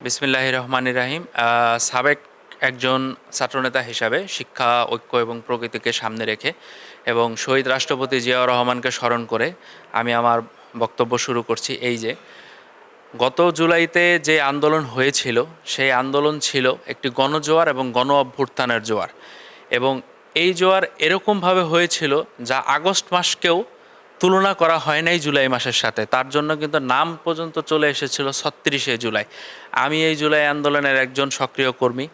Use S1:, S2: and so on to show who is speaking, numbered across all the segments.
S1: বিসমিল্লাহ রহমান রাহিম। সাবেক একজন ছাত্রনেতা হিসাবে শিক্ষা, ঐক্য এবং প্রকৃতিকে সামনে রেখে এবং শহীদ রাষ্ট্রপতি জিয়াউর রহমানকে স্মরণ করে আমি আমার বক্তব্য শুরু করছি এই যে, গত জুলাইতে যে আন্দোলন হয়েছিল, সেই আন্দোলন ছিল একটি গণজোয়ার এবং গণ অভ্যুত্থানের জোয়ার। এবং এই জোয়ার এরকমভাবে হয়েছিল যা আগস্ট মাসকেও তুলনা করা হয় নাই জুলাই মাসের সাথে। তার জন্য কিন্তু নাম পর্যন্ত চলে এসেছিল ছত্রিশে জুলাই। আমি এই জুলাই আন্দোলনের একজন সক্রিয় কর্মী।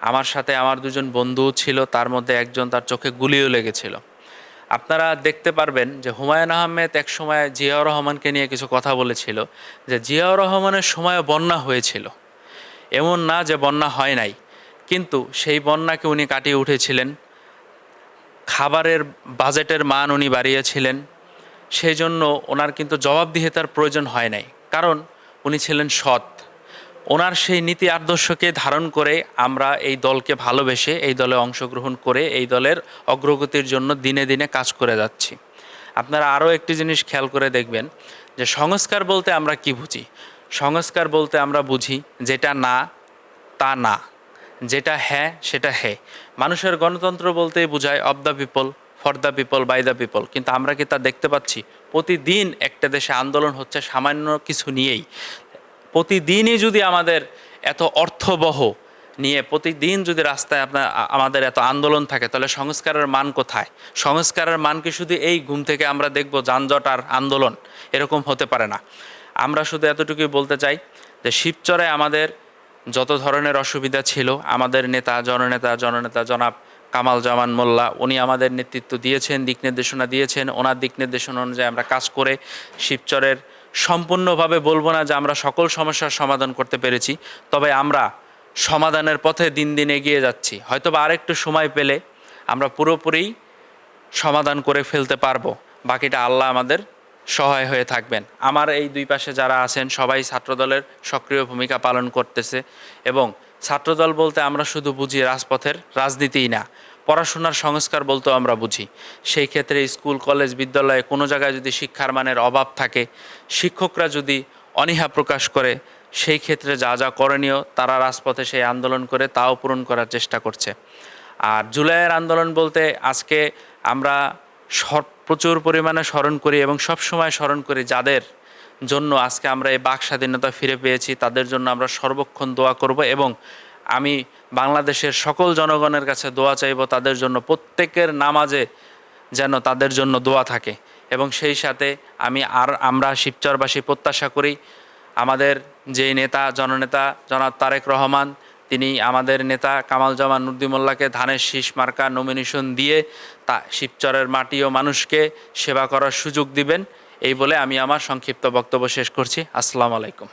S1: আমার সাথে আমার দুজন বন্ধুও ছিল, তার মধ্যে একজন তার চোখে গুলিও লেগেছিল। আপনারা দেখতে পারবেন যে হুমায়ুন আহমেদ এক সময় জিয়াউর রহমানকে নিয়ে কিছু কথা বলেছিল, যে জিয়াউর রহমানের সময় বন্যা হয়েছিল। এমন না যে বন্যা হয় নাই, কিন্তু সেই বন্যাকে উনি কাটিয়ে উঠেছিলেন। খাবারের বাজেটের মান উনি বাড়িয়েছিলেন। সেই জন্য ওনার কিন্তু জবাবদিহিতার প্রয়োজন হয় নাই। কারণ উনি ছিলেন সৎ। ওনার সেই নীতি আদর্শকে ধারণ করে আমরা এই দলকে ভালোবেসে এই দলে অংশগ্রহণ করে এই দলের অগ্রগতির জন্য দিনে দিনে কাজ করে যাচ্ছি। আপনারা আরও একটি জিনিস খেয়াল করে দেখবেন যে সংস্কার বলতে আমরা কি বুঝি? সংস্কার বলতে আমরা বুঝি যেটা না, তা না। যেটা হ্যাঁ সেটা হ্যাঁ মানুষের গণতন্ত্র বলতেই বোঝায় of the people. For the people by the people কিন্তু আমরা কি তা দেখতে পাচ্ছি? প্রতিদিন একটা দেশে আন্দোলন হচ্ছে সামান্য কিছু নিয়েই। প্রতিদিনই যদি আমাদের এত অর্থবহ নিয়ে, প্রতিদিন যদি রাস্তায় আপনার আমাদের এত আন্দোলন থাকে, তাহলে সংস্কারের মান কোথায়? সংস্কারের মান কি শুধু এই ঘুম থেকে আমরা দেখব যানজট আর আন্দোলন? এরকম হতে পারে না। আমরা শুধু এতটুকুই বলতে চাই যে শিবচরে আমাদের যত ধরনের অসুবিধা ছিল, আমাদের নেতা, জননেতা জননেতা, জনাব কামাল জামান মোল্লা, উনি আমাদের নেতৃত্ব দিয়েছেন, দিক নির্দেশনা দিয়েছেন। ওনার দিক নির্দেশনা অনুযায়ী আমরা কাজ করে শিবচরের সম্পূর্ণভাবে বলব না যে আমরা সকল সমস্যার সমাধান করতে পেরেছি, তবে আমরা সমাধানের পথে দিন দিন এগিয়ে যাচ্ছি। হয়তো বা আরেকটু সময় পেলে আমরা পুরোপুরি সমাধান করে ফেলতে পারব। বাকিটা আল্লাহ আমাদের সহায় হয়ে থাকবেন। আমার এই দুই পাশে যারা আছেন, সবাই ছাত্রদলের সক্রিয় ভূমিকা পালন করতেছে এবং ছাত্রদল বলতে আমরা শুধু বুঝি রাজপথের রাজনীতিই না। পড়াশোনার সংস্কার বলতেও আমরা বুঝি। সেই ক্ষেত্রে স্কুল, কলেজ, বিদ্যালয়ে কোনো জায়গায় যদি শিক্ষার মানের অভাব থাকে, শিক্ষকরা যদি অনীহা প্রকাশ করে, সেই ক্ষেত্রে যা যা করণীয় তারা রাজপথে সেই আন্দোলন করে তাও পূরণ করার চেষ্টা করছে। আর জুলাইয়ের আন্দোলন বলতে আজকে আমরা প্রচুর পরিমাণে স্মরণ করি এবং সব সময় স্মরণ করি যাদের জন্য আজকে আমরা এই বাক স্বাধীনতা ফিরে পেয়েছি, তাদের জন্য আমরা সর্বক্ষণ দোয়া করব এবং আমি বাংলাদেশের সকল জনগণের কাছে দোয়া চাইব তাদের জন্য প্রত্যেকের নামাজে যেন তাদের জন্য দোয়া থাকে। এবং সেই সাথে আমি আর আমরা শিবচরবাসী প্রত্যাশা করি, আমাদের যে নেতা, জননেতা, জনাব তারেক রহমান, তিনি আমাদের নেতা কামাল জামান নুদ্দিমোল্লাকে ধানের শীষ মার্কা নমিনেশন দিয়ে তা শিবচরের মাটি ও মানুষকে সেবা করার সুযোগ দিবেন, এই বলে আমি আমার সংক্ষিপ্ত বক্তব্য শেষ করছি। আসসালামু আলাইকুম।